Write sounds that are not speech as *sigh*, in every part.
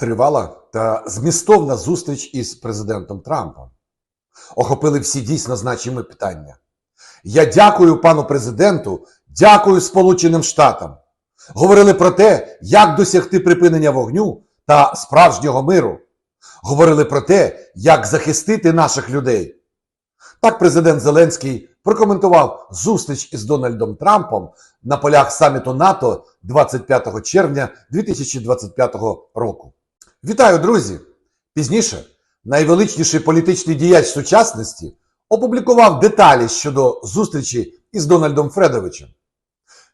Тривала та змістовна зустріч із президентом Трампом. Охопили всі дійсно значимі питання. Я дякую пану президенту, дякую Сполученим Штатам. Говорили про те, як досягти припинення вогню та справжнього миру. Говорили про те, як захистити наших людей. Так президент Зеленський прокоментував зустріч із Дональдом Трампом на полях саміту НАТО 25 червня 2025 року. Вітаю, друзі! Пізніше найвеличніший політичний діяч сучасності опублікував деталі щодо зустрічі із Дональдом Фредовичем.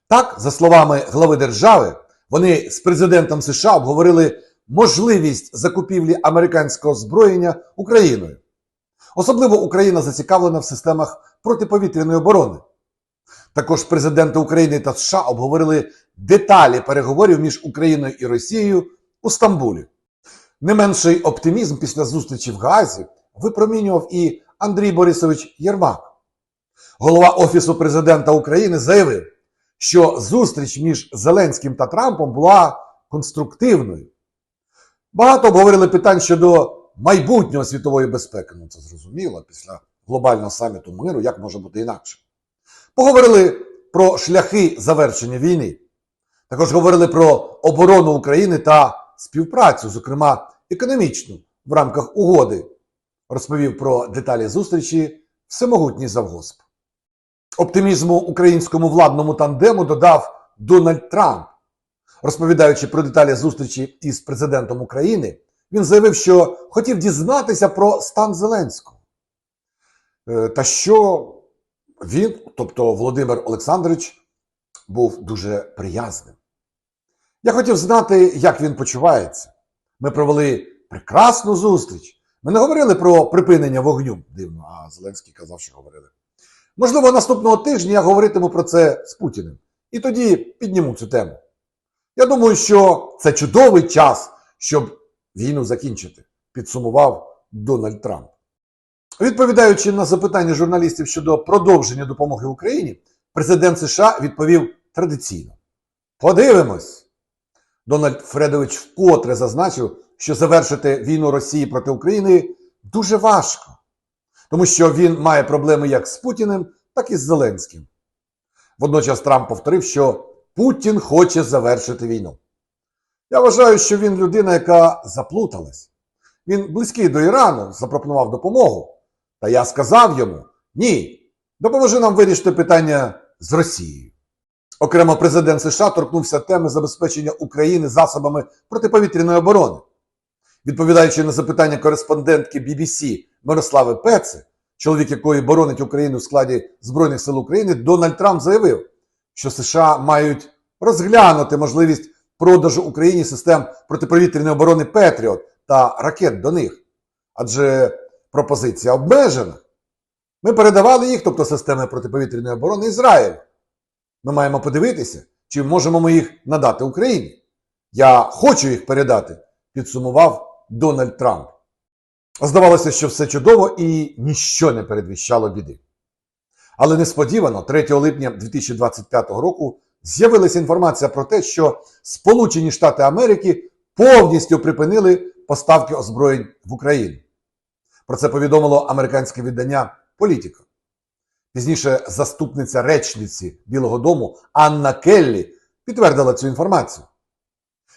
Так, за словами глави держави, вони з президентом США обговорили можливість закупівлі американського озброєння Україною. Особливо Україна зацікавлена в системах протиповітряної оборони. Також президенти України та США обговорили деталі переговорів між Україною і Росією у Стамбулі. Не менший оптимізм після зустрічі в Гаазі випромінював і Андрій Борисович Єрмак. Голова Офісу президента України заявив, що зустріч між Зеленським та Трампом була конструктивною. Багато обговорили питань щодо майбутнього світової безпеки. Ну це зрозуміло після глобального саміту миру, як може бути інакше. Поговорили про шляхи завершення війни. Також говорили про оборону України та співпрацю, зокрема економічну, в рамках угоди. Розповів про деталі зустрічі всемогутній завгосп. Оптимізму українському владному тандему додав Дональд Трамп. Розповідаючи про деталі зустрічі із президентом України, він заявив, що хотів дізнатися про стан Зеленського. Е, Та що він, тобто Володимир Олександрович, був дуже приязним. Я хотів знати, як він почувається. Ми провели прекрасну зустріч. Ми не говорили про припинення вогню. Дивно, а Зеленський казав, що говорили. Можливо, наступного тижня я говоритиму про це з Путіним. І тоді підніму цю тему. Я думаю, що це чудовий час, щоб війну закінчити, підсумував Дональд Трамп. Відповідаючи на запитання журналістів щодо продовження допомоги Україні, президент США відповів традиційно: Подивимось. Дональд Фредович вкотре зазначив, що завершити війну Росії проти України дуже важко, тому що він має проблеми як з Путіним, так і з Зеленським. Водночас Трамп повторив, що Путін хоче завершити війну. Я вважаю, що він людина, яка заплуталась. Він близький до Ірану, запропонував допомогу. Та я сказав йому: ні, допоможи нам вирішити питання з Росією. Окремо президент США торкнувся теми забезпечення України засобами протиповітряної оборони. Відповідаючи на запитання кореспондентки BBC Мирослави Пеце, чоловік якої боронить Україну у складі Збройних сил України, Дональд Трамп заявив, що США мають розглянути можливість продажу Україні систем протиповітряної оборони Петріот та ракет до них. Адже пропозиція обмежена. Ми передавали їх, тобто системи протиповітряної оборони Ізраїлю. Ми маємо подивитися, чи можемо ми їх надати Україні. Я хочу їх передати, підсумував Дональд Трамп. Здавалося, що все чудово і ніщо не передвіщало біди. Але несподівано, 3 липня 2025 року, з'явилася інформація про те, що Сполучені Штати Америки повністю припинили поставки озброєнь в Україну. Про це повідомило американське видання Політика. Пізніше заступниця речниці Білого Дому Анна Келлі підтвердила цю інформацію.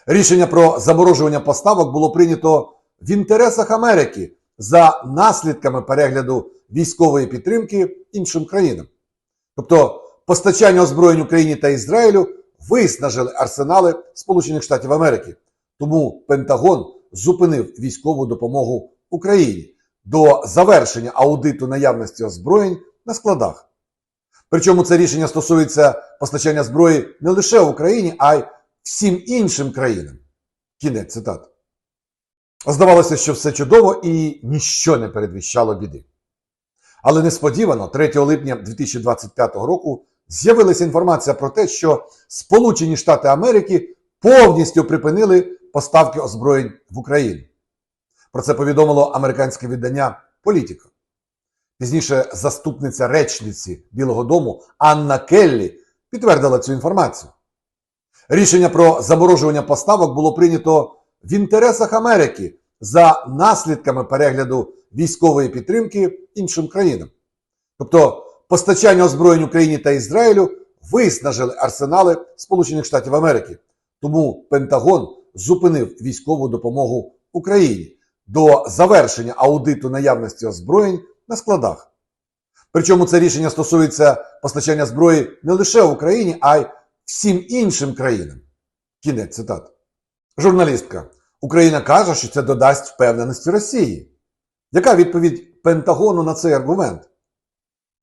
Рішення про заморожування поставок було прийнято в інтересах Америки за наслідками перегляду військової підтримки іншим країнам. Тобто постачання озброєнь Україні та Ізраїлю виснажили арсенали Сполучених Штатів Америки. Тому Пентагон зупинив військову допомогу Україні до завершення аудиту наявності озброєнь на складах. Причому це рішення стосується постачання зброї не лише Україні, а й всім іншим країнам. Кінець цитат. Здавалося, що все чудово і ніщо не передвіщало біди. Але несподівано, 3 липня 2025 року, з'явилася інформація про те, що Сполучені Штати Америки повністю припинили поставки озброєнь в Україну. Про це повідомило американське видання Політика. Пізніше заступниця речниці Білого Дому Анна Келлі підтвердила цю інформацію. Рішення про заморожування поставок було прийнято в інтересах Америки за наслідками перегляду військової підтримки іншим країнам. Тобто постачання озброєнь Україні та Ізраїлю виснажили арсенали Сполучених Штатів Америки. Тому Пентагон зупинив військову допомогу Україні до завершення аудиту наявності озброєнь на складах. Причому це рішення стосується постачання зброї не лише Україні, а й всім іншим країнам. Кінець цитат. Журналістка. Україна каже, що це додасть впевненості Росії. Яка відповідь Пентагону на цей аргумент?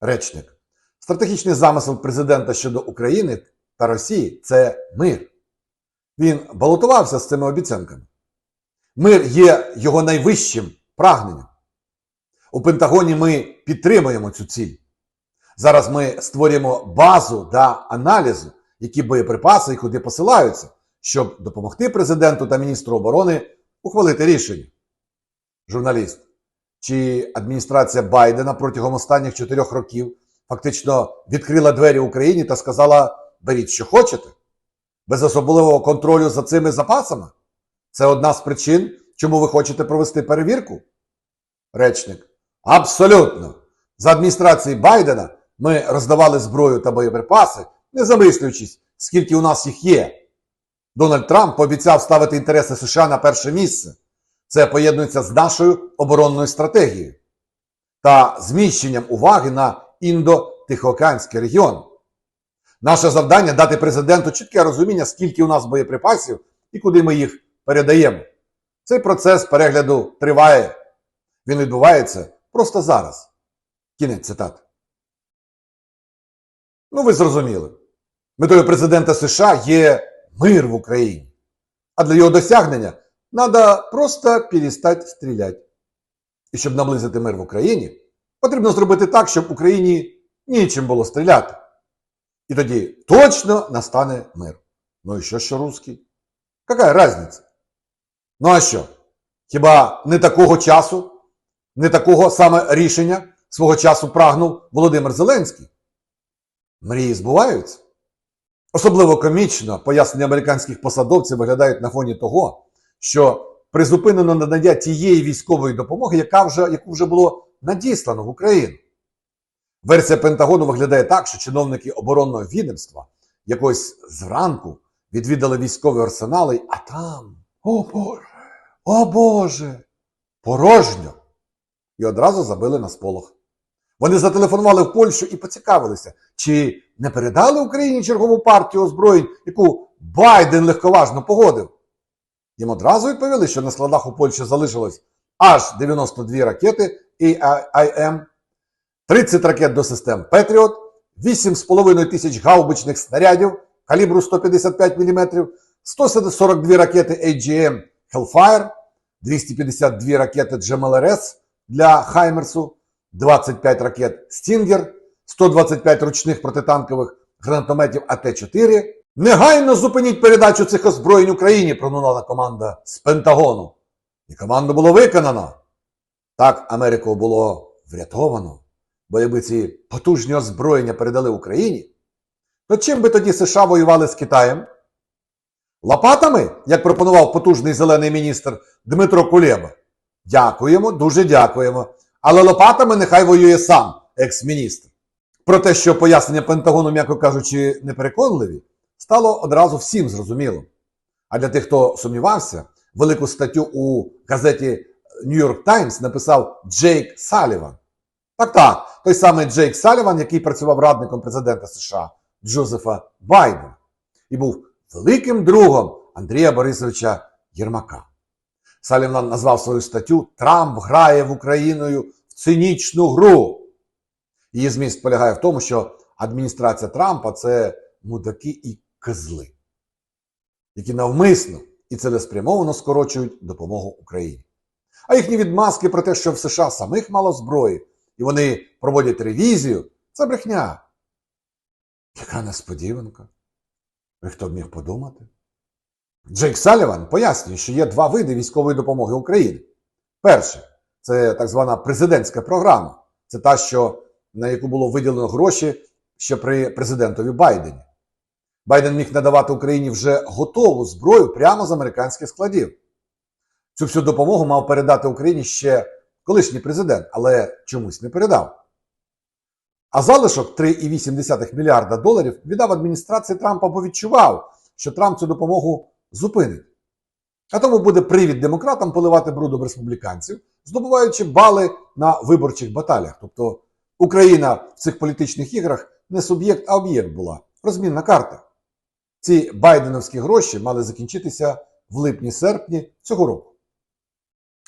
Речник. Стратегічний замисел президента щодо України та Росії це мир. Він балотувався з цими обіцянками. Мир є його найвищим прагненням. У Пентагоні ми підтримуємо цю ціль. Зараз ми створюємо базу для аналізу, які боєприпаси і куди посилаються, щоб допомогти президенту та міністру оборони ухвалити рішення. Журналіст. Чи адміністрація Байдена протягом останніх чотирьох років фактично відкрила двері Україні та сказала: беріть, що хочете, без особливого контролю за цими запасами? Це одна з причин, чому ви хочете провести перевірку? Речник. Абсолютно. За адміністрації Байдена ми роздавали зброю та боєприпаси, не замислюючись, скільки у нас їх є. Дональд Трамп пообіцяв ставити інтереси США на перше місце. Це поєднується з нашою оборонною стратегією та зміщенням уваги на індо-тихоокеанський регіон. Наше завдання дати президенту чітке розуміння, скільки у нас боєприпасів і куди ми їх передаємо. Цей процес перегляду триває. Він відбувається просто зараз. Кінець цитати. Ну, ви зрозуміли. Метою президента США є мир в Україні. А для його досягнення треба просто перестати стріляти. І щоб наблизити мир в Україні, потрібно зробити так, щоб Україні нічим було стріляти. І тоді точно настане мир. Ну і що, що русський? Яка різниця? Ну а що? Хіба не такого часу, не такого саме рішення свого часу прагнув Володимир Зеленський? Мрії збуваються. Особливо комічно пояснення американських посадовців виглядають на фоні того, що призупинено надання тієї військової допомоги, яка вже, яку вже було надіслано в Україну. Версія Пентагону виглядає так, що чиновники оборонного відомства якось зранку відвідали військові арсенали, а там, о Боже, о Боже, порожньо. І одразу забили на сполох. Вони зателефонували в Польщу і поцікавилися, чи не передали Україні чергову партію озброєнь, яку Байден легковажно погодив. Їм одразу відповіли, що на складах у Польщі залишилось аж 92 ракети AIM, 30 ракет до систем Петріот, 8,5 тисяч гаубичних снарядів калібру 155 мм, 142 ракети AGM Hellfire, 252 ракети GMLRS для Хаймерсу, 25 ракет Стінгер, 125 ручних протитанкових гранатометів АТ-4. Негайно зупиніть передачу цих озброєнь Україні, пролунала команда з Пентагону. І команду було виконано. Так Америку було врятовано. Бо якби ці потужні озброєння передали Україні, то чим би тоді США воювали з Китаєм? Лопатами, як пропонував потужний зелений міністр Дмитро Кулеба? Дякуємо, дуже дякуємо. Але лопатами нехай воює сам екс-міністр. Про те, що пояснення Пентагону, м'яко кажучи, непереконливі, стало одразу всім зрозуміло. А для тих, хто сумнівався, велику статтю у газеті York Times написав Джейк Саліван. Так, так, той самий Джейк Саліван, який працював радником президента США Джозефа Байдена і був великим другом Андрія Борисовича Єрмака. Саліван назвав свою статтю Трамп грає в Україною в цинічну гру. Її зміст полягає в тому, що адміністрація Трампа це мудаки і козли, які навмисно і цілеспрямовано скорочують допомогу Україні. А їхні відмазки про те, що в США самих мало зброї, і вони проводять ревізію, це брехня. Яка несподіванка? І хто б міг подумати? Джейк Саліван пояснює, що є два види військової допомоги України. Перше це так звана президентська програма. Це та, що, на яку було виділено гроші ще при президентові Байдені. Байден міг надавати Україні вже готову зброю прямо з американських складів. Цю всю допомогу мав передати Україні ще колишній президент, але чомусь не передав. А залишок 3,8 мільярда доларів віддав адміністрації Трампа, бо відчував, що Трамп цю допомогу зупинить. А тому буде привід демократам поливати брудом республіканців, здобуваючи бали на виборчих баталіях. Тобто Україна в цих політичних іграх не суб'єкт, а об'єкт була. Розмінна карта. Ці байденовські гроші мали закінчитися в липні-серпні цього року.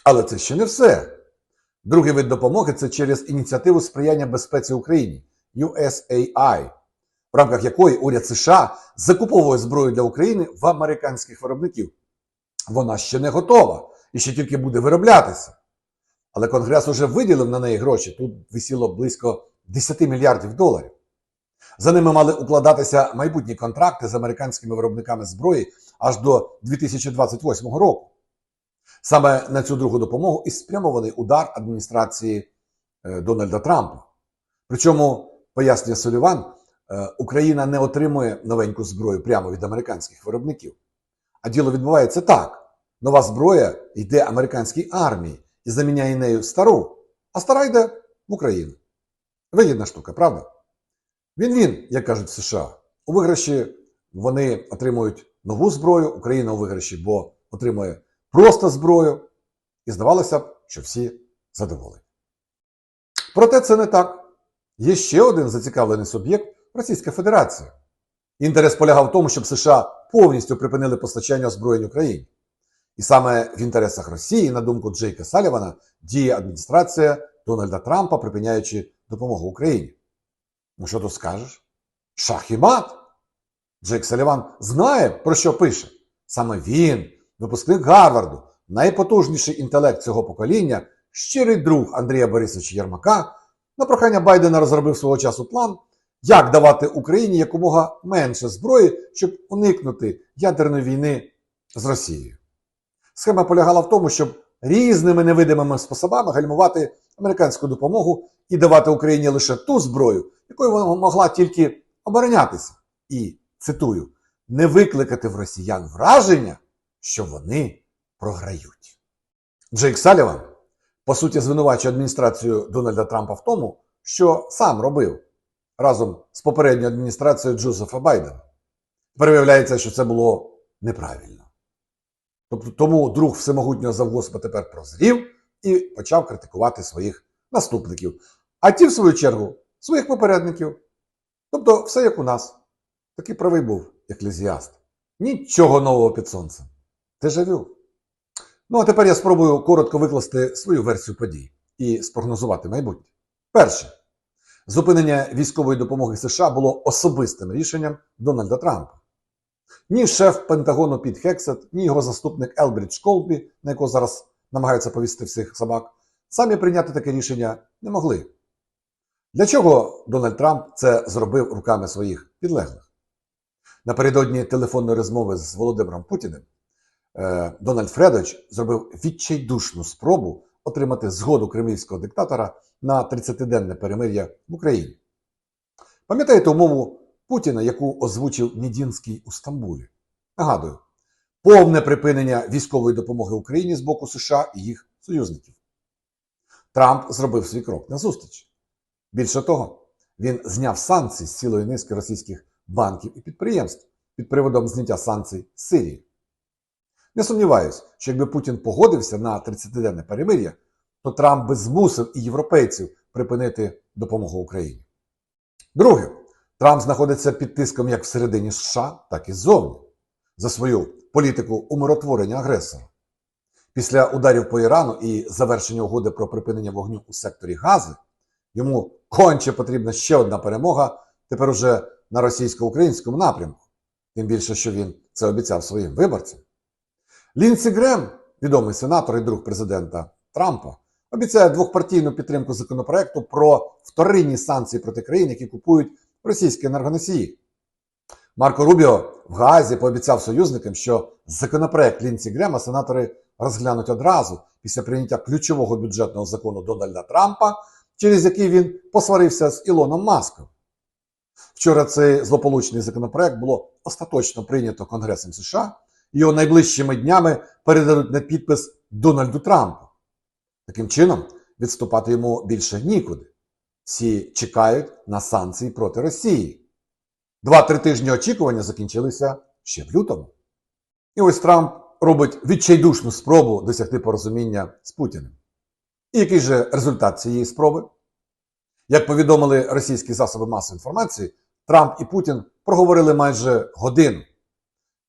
Але це ще не все. Другий вид допомоги це через ініціативу сприяння безпеці Україні USAI, в рамках якої уряд США закуповує зброю для України в американських виробників. Вона ще не готова і ще тільки буде вироблятися. Але Конгрес уже виділив на неї гроші. Тут висіло близько 10 мільярдів доларів. За ними мали укладатися майбутні контракти з американськими виробниками зброї аж до 2028 року. Саме на цю другу допомогу і спрямований удар адміністрації е, Дональда Трампа. Причому, пояснює Соліван, Україна не отримує новеньку зброю прямо від американських виробників. А діло відбувається так: нова зброя йде американській армії і заміняє нею стару, а стара йде в Україну. Вигідна штука, правда? Він-він, як кажуть в США. У виграші вони отримують нову зброю, Україна у виграші, бо отримує просто зброю. І здавалося б, що всі задоволені. Проте це не так. Є ще один зацікавлений суб'єкт Російська Федерація. Інтерес полягав в тому, щоб США повністю припинили постачання озброєнь Україні. І саме в інтересах Росії, на думку Джейка Салівана, діє адміністрація Дональда Трампа, припиняючи допомогу Україні. Ну що тут скажеш? Шах і мат. Джейк Саліван знає, про що пише. Саме він, випускник Гарварду, найпотужніший інтелект цього покоління, щирий друг Андрія Борисовича Єрмака, на прохання Байдена розробив свого часу план, як давати Україні якомога менше зброї, щоб уникнути ядерної війни з Росією. Схема полягала в тому, щоб різними невидимими способами гальмувати американську допомогу і давати Україні лише ту зброю, якою вона могла тільки оборонятися. І, цитую, не викликати в росіян враження, що вони програють. Джейк Саліван, по суті, звинувачує адміністрацію Дональда Трампа в тому, що сам робив разом з попередньою адміністрацією Джозефа Байдена. Виявляється, що це було неправильно. Тобто тому друг всемогутнього завгоспа тепер прозрів і почав критикувати своїх наступників. А ті, в свою чергу, своїх попередників. Тобто, все як у нас. Такий правий був еклезіаст. Нічого нового під сонцем. Дежавю. Ну, а тепер я спробую коротко викласти свою версію подій і спрогнозувати майбутнє. Перше. Зупинення військової допомоги США було особистим рішенням Дональда Трампа. Ні шеф Пентагону Піт Хексет, ні його заступник Елбрідж Колбі, на якого зараз намагаються повісити всіх собак, самі прийняти таке рішення не могли. Для чого Дональд Трамп це зробив руками своїх підлеглих? Напередодні телефонної розмови з Володимиром Путіним е, Дональд Фредович зробив відчайдушну спробу отримати згоду кремлівського диктатора на 30-денне перемир'я в Україні. Пам'ятаєте умову Путіна, яку озвучив Мідінський у Стамбулі? Нагадую, повне припинення військової допомоги Україні з боку США і їх союзників. Трамп зробив свій крок на зустріч. Більше того, він зняв санкції з цілої низки російських банків і підприємств під приводом зняття санкцій з Сирії. Не сумніваюсь, що якби Путін погодився на 30-денне перемир'я, то Трамп би змусив і європейців припинити допомогу Україні. Друге, Трамп знаходиться під тиском як всередині США, так і ззовні за свою політику умиротворення агресора. Після ударів по Ірану і завершення угоди про припинення вогню у секторі Гази йому конче потрібна ще одна перемога тепер уже на російсько-українському напрямку. Тим більше, що він це обіцяв своїм виборцям. Лінсі Грем, відомий сенатор і друг президента Трампа, обіцяє двохпартійну підтримку законопроекту про вторинні санкції проти країн, які купують російські енергоносії. Марко Рубіо в Гаазі пообіцяв союзникам, що законопроект Лінсі Грема сенатори розглянуть одразу після прийняття ключового бюджетного закону Дональда Трампа, через який він посварився з Ілоном Маском. Вчора цей злополучний законопроект було остаточно прийнято Конгресом США. Його найближчими днями передадуть на підпис Дональду Трампу. Таким чином, відступати йому більше нікуди. Всі чекають на санкції проти Росії. Два-три тижні очікування закінчилися ще в лютому. І ось Трамп робить відчайдушну спробу досягти порозуміння з Путіним. І який же результат цієї спроби? Як повідомили російські засоби масової інформації, Трамп і Путін проговорили майже годину.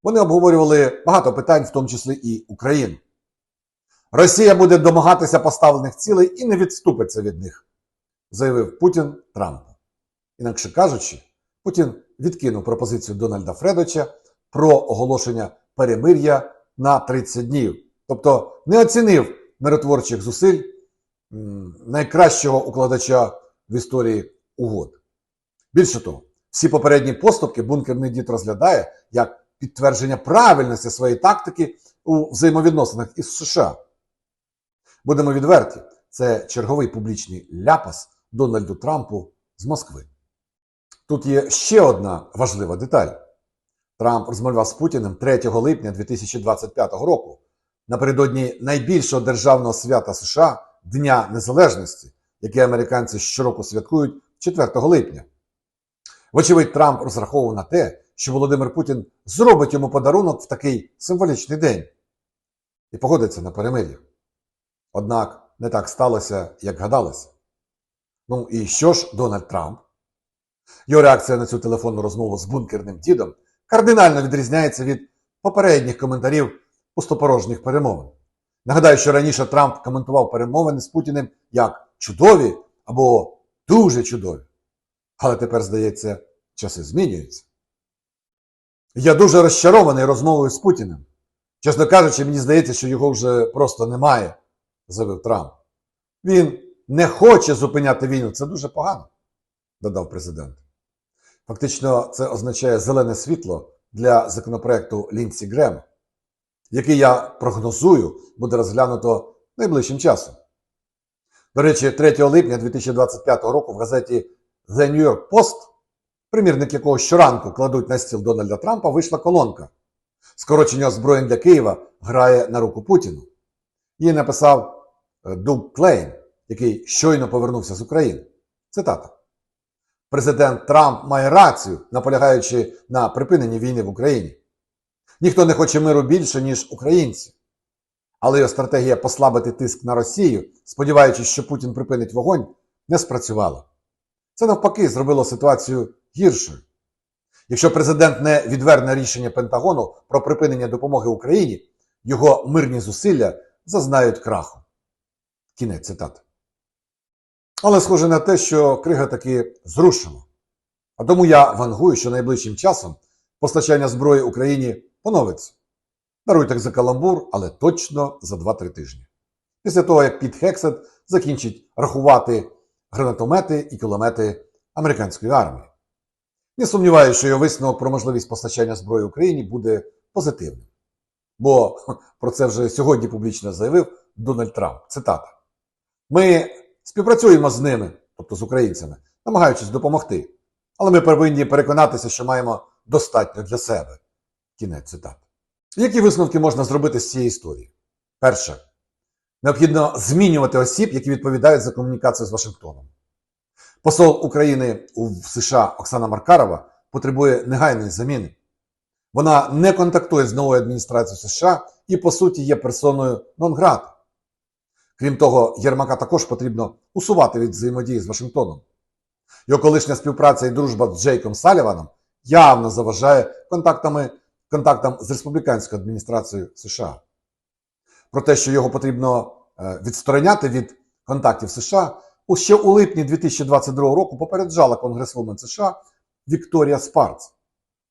Вони обговорювали багато питань, в тому числі і Україну. Росія буде домагатися поставлених цілей і не відступиться від них, заявив Путін Трампу. Інакше кажучи, Путін відкинув пропозицію Дональда Фредовича про оголошення перемир'я на 30 днів, тобто не оцінив миротворчих зусиль найкращого укладача в історії угод. Більше того, всі попередні поступки бункерний дід розглядає як підтвердження правильності своєї тактики у взаємовідносинах із США. Будемо відверті, це черговий публічний ляпас Дональду Трампу з Москви. Тут є ще одна важлива деталь. Трамп розмовляв з Путіним 3 липня 2025 року напередодні найбільшого державного свята США Дня Незалежності, яке американці щороку святкують 4 липня. Вочевидь, Трамп розраховував на те, що Володимир Путін зробить йому подарунок в такий символічний день і погодиться на перемир'я. Однак не так сталося, як гадалося. Ну і що ж Дональд Трамп? Його реакція на цю телефонну розмову з бункерним дідом кардинально відрізняється від попередніх коментарів пустопорожніх перемовин. Нагадаю, що раніше Трамп коментував перемовини з Путіним як чудові або дуже чудові. Але тепер, здається, часи змінюються. Я дуже розчарований розмовою з Путіним. Чесно кажучи, мені здається, що його вже просто немає, заявив Трамп. Він не хоче зупиняти війну. Це дуже погано, додав президент. Фактично, це означає зелене світло для законопроекту Лінсі Грема, який я прогнозую буде розглянуто найближчим часом. До речі, 3 липня 2025 року в газеті The New York Post, примірник якого щоранку кладуть на стіл Дональда Трампа, вийшла колонка. Скорочення озброєнь для Києва грає на руку Путіну. Її написав е, Дуг Клейн, який щойно повернувся з України. Цитата. Президент Трамп має рацію, наполягаючи на припиненні війни в Україні. Ніхто не хоче миру більше, ніж українці. Але його стратегія послабити тиск на Росію, сподіваючись, що Путін припинить вогонь, не спрацювала. Це навпаки зробило ситуацію гіршою. Якщо президент не відверне рішення Пентагону про припинення допомоги Україні, його мирні зусилля зазнають краху. Кінець цитати. Але схоже на те, що крига таки зрушила. А тому я вангую, що найближчим часом постачання зброї Україні поновиться. Даруйте за каламбур, але точно за 2-3 тижні. Після того, як Піт Хексет закінчить рахувати гранатомети і кулемети американської армії. Не сумніваюся, що його висновок про можливість постачання зброї Україні буде позитивним. Бо *laughs* про це вже сьогодні публічно заявив Дональд Трамп. Цитата. Ми співпрацюємо з ними, тобто з українцями, намагаючись допомогти. Але ми повинні переконатися, що маємо достатньо для себе. Кінець цитати. Які висновки можна зробити з цієї історії? Перше. Необхідно змінювати осіб, які відповідають за комунікацію з Вашингтоном. Посол України у США Оксана Маркарова потребує негайної заміни. Вона не контактує з новою адміністрацією США і, по суті, є персоною нон-грата. Крім того, Єрмака також потрібно усувати від взаємодії з Вашингтоном. Його колишня співпраця і дружба з Джейком Саліваном явно заважає контактами, контактам з республіканською адміністрацією США. Про те, що його потрібно е, відстороняти від контактів США, ще у липні 2022 року попереджала конгресвумен США Вікторія Спарц.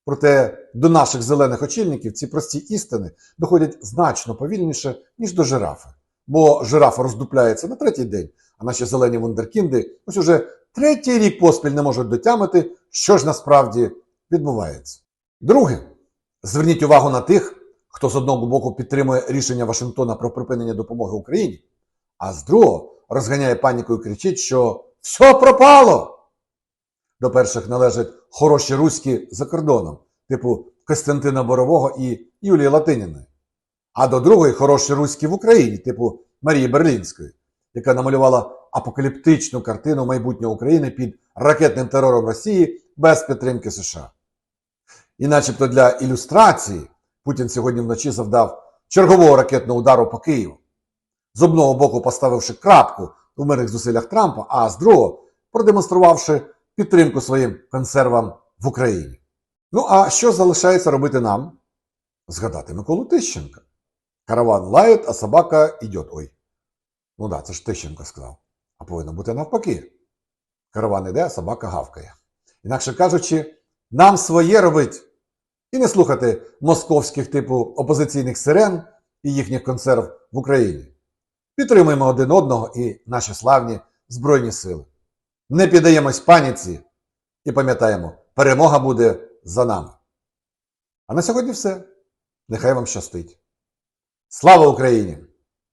Проте до наших зелених очільників ці прості істини доходять значно повільніше, ніж до жирафи. Бо жирафа роздупляється на третій день, а наші зелені вундеркінди ось уже третій рік поспіль не можуть дотямити, що ж насправді відбувається. Друге, зверніть увагу на тих, хто з одного боку підтримує рішення Вашингтона про припинення допомоги Україні, а з другого розганяє паніку і кричить, що все пропало. До перших належать хороші руські за кордоном, типу Костянтина Борового і Юлії Латиніної. а до другої хороші руські в Україні, типу Марії Берлінської, яка намалювала апокаліптичну картину майбутнього України під ракетним терором Росії без підтримки США. І начебто для ілюстрації Путін сьогодні вночі завдав чергового ракетного удару по Києву, з одного боку поставивши крапку у мирних зусиллях Трампа, а з другого продемонструвавши підтримку своїм консервам в Україні. Ну а що залишається робити нам? Згадати Миколу Тищенка. Караван лає, а собака йде. Ой. Ну да, це ж Тищенко сказав. А повинно бути навпаки. Караван іде, а собака гавкає. Інакше кажучи, нам своє робить і не слухати московських типу опозиційних сирен і їхніх консерв в Україні. Підтримуємо один одного і наші славні Збройні сили. Не піддаємось паніці і пам'ятаємо, перемога буде за нами. А на сьогодні все. Нехай вам щастить. Слава Україні!